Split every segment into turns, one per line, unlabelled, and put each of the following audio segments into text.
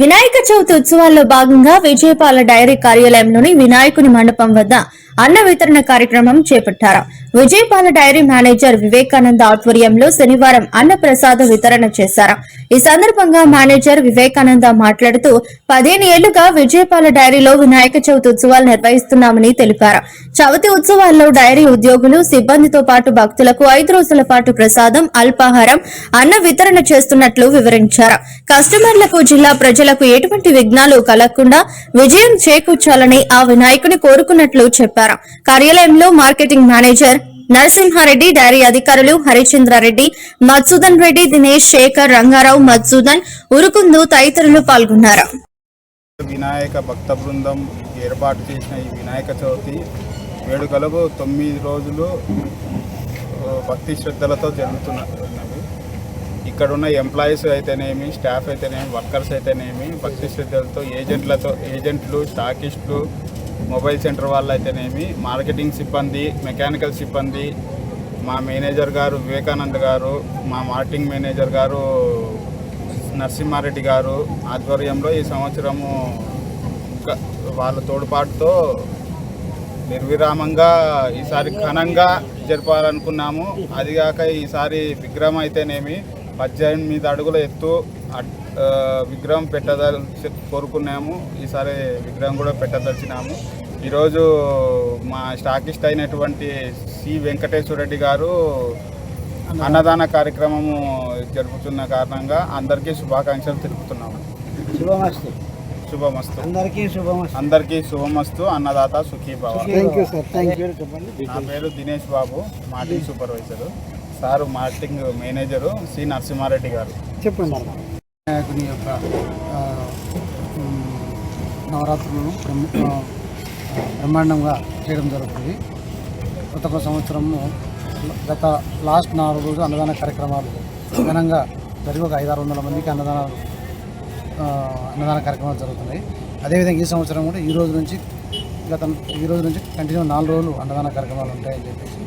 వినాయక చవితి ఉత్సవాల్లో భాగంగా విజయపాల డైరీ కార్యాలయంలోని వినాయకుని మండపం వద్ద అన్న వితరణ కార్యక్రమం చేపట్టారు. విజయపాల డైరీ మేనేజర్ వివేకానంద ఆధ్వర్యంలో శనివారం అన్న ప్రసాద వితరణ చేశారు. ఈ సందర్భంగా మేనేజర్ వివేకానంద మాట్లాడుతూ పదిహేను ఏళ్ళుగా విజయపాల డైరీలో వినాయక చవితి ఉత్సవాలు నిర్వహిస్తున్నామని తెలిపారు. చవితి ఉత్సవాల్లో డైరీ ఉద్యోగులు సిబ్బందితో పాటు భక్తులకు ఐదు రోజుల పాటు ప్రసాదం అల్పాహారం అన్న వితరణ చేస్తున్నట్లు వివరించారు. కస్టమర్లకు జిల్లా ప్రజలకు ఎటువంటి విఘ్నాలు కలగకుండా విజయం చేకూర్చాలని ఆ వినాయకుని కోరుకున్నట్లు చెప్పారు. కార్యాలయంలో మార్కెటింగ్ మేనేజర్ నరసింహారెడ్డి డైరీ అధికారులు హరిచంద్రారెడ్డి మధుసూదన్ రెడ్డి దినేష్ శేఖర్ రంగారావు మధుసూదన్ ఉరుకుందు తదితరులు పాల్గొన్నారు.
వినాయక భక్త బృందం ఏర్పాటు చేసిన ఈ వినాయక చవితి వేడుకలకు తొమ్మిది రోజులు భక్తి శ్రద్ధలతో జరుగుతున్నవి ఇక్కడ ఉన్న ఎంప్లాయీస్ అయితేనేమి స్టాఫ్ అయితేనేమి వర్కర్స్ అయితేనేమి భక్తి శ్రద్ధలతో ఏజెంట్లతో ఏజెంట్లు స్టాకిస్టులు మొబైల్ సెంటర్ వాళ్ళు అయితేనేమి మార్కెటింగ్ సిబ్బంది మెకానికల్ సిబ్బంది మా మేనేజర్ గారు వివేకానంద్ గారు మా మార్కెటింగ్ మేనేజర్ గారు నరసింహారెడ్డి గారు ఆధ్వర్యంలో ఈ సంవత్సరము ఇంకా వాళ్ళ తోడ్పాటుతో నిర్విరామంగా ఈసారి ఘనంగా జరపాలనుకున్నాము. అదిగాక ఈసారి విగ్రహం అయితేనేమి పద్దెనిమిది అడుగుల ఎత్తు విగ్రహం పెట్టదలిచి కోరుకున్నాము. ఈసారి విగ్రహం కూడా పెట్టదలిచినాము. ఈరోజు మా స్టాకిస్ట్ అయినటువంటి సి వెంకటేశ్వర రెడ్డి గారు అన్నదాన కార్యక్రమము జరుపుతున్న కారణంగా అందరికీ శుభాకాంక్షలు తెలుపుతున్నాము.
శుభమస్తు.
శుభమస్తు.
అందరికీ శుభమస్తు.
అందరికీ శుభమస్తు. అన్నదాత సుఖీభావ. నా పేరు Dinesh Babu marketing supervisor. Sir marketing manager C Narasimha Reddy garu.
చెప్పండి వినాయకుని యొక్క నవరాత్రులను బ్రహ్మాండంగా చేయడం జరుగుతుంది. కొత్త కొత్త సంవత్సరము గత లాస్ట్ నాలుగు రోజులు అన్నదాన కార్యక్రమాలు ఘనంగా జరిగి ఒక ఐదారు వందల మందికి అన్నదానాలు అన్నదాన కార్యక్రమాలు జరుగుతున్నాయి. అదేవిధంగా ఈ సంవత్సరం కూడా ఈ రోజు నుంచి గత ఈ రోజు నుంచి కంటిన్యూ నాలుగు రోజులు అన్నదాన కార్యక్రమాలు ఉంటాయని చెప్పేసి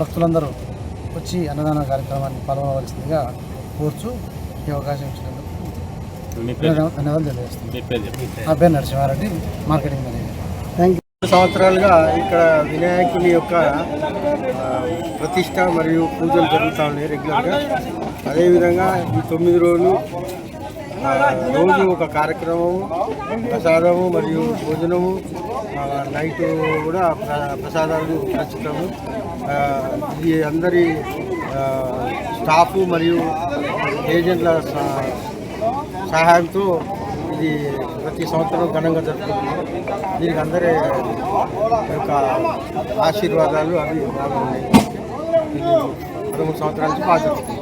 భక్తులందరూ వచ్చి అన్నదాన కార్యక్రమాన్ని పాల్గొనవలసిందిగా కోర్చు ఈ అవకాశం ఇచ్చినందుకు నా పేరు? Narasimha Reddy marketing manager thank you
సంవత్సరాలుగా ఇక్కడ వినాయకుని యొక్క ప్రతిష్ట మరియు పూజలు జరుగుతూ ఉన్నాయి రెగ్యులర్గా. అదేవిధంగా ఈ తొమ్మిది రోజులు రోజు ఒక కార్యక్రమము ప్రసాదము మరియు భోజనము నైట్ కూడా ప్ర- ప్రసాదాలు ఖచ్చితము ఆ, ఇది అందరి స్టాఫ్ మరియు ఏజెంట్ల సహాయంతో ఇది ప్రతి సంవత్సరం ఘనంగా జరుపుకుంటున్నాం. దీనికి అందరి యొక్క ఆశీర్వాదాలు అవి బాగున్నాయి. పదమూడు సంవత్సరాల నుంచి బాగా జరుగుతుంది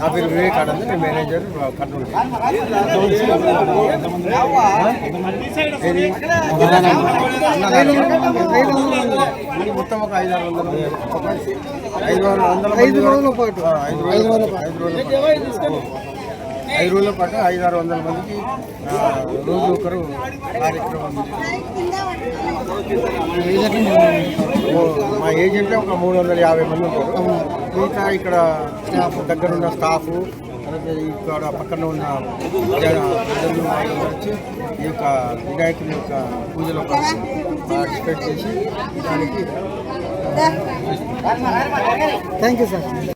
నా పేరు వివేకానంద నేను మేనేజర్ కర్నూలు మొత్తం ఒక ఐదు ఆరు వందల. ఐదు వందల ఐదు రోజుల పాటు. ఐదు రోజుల ఐదు రోజుల ఐదు రోజుల పాటు ఐదు ఆరు వందల మందికి రోజు ఒకరు కార్యక్రమం మా ఏజెంట్లో ఒక మూడు వందల యాభై మంది ఉంటారు. మిగతా ఇక్కడ దగ్గర ఉన్న స్టాఫ్ ఇక్కడ పక్కన ఉన్న ప్రజలు వచ్చి ఈ యొక్క వినాయకుని యొక్క పూజలో పార్టిసిపేట్ చేసి దానికి
థ్యాంక్ యూ సార్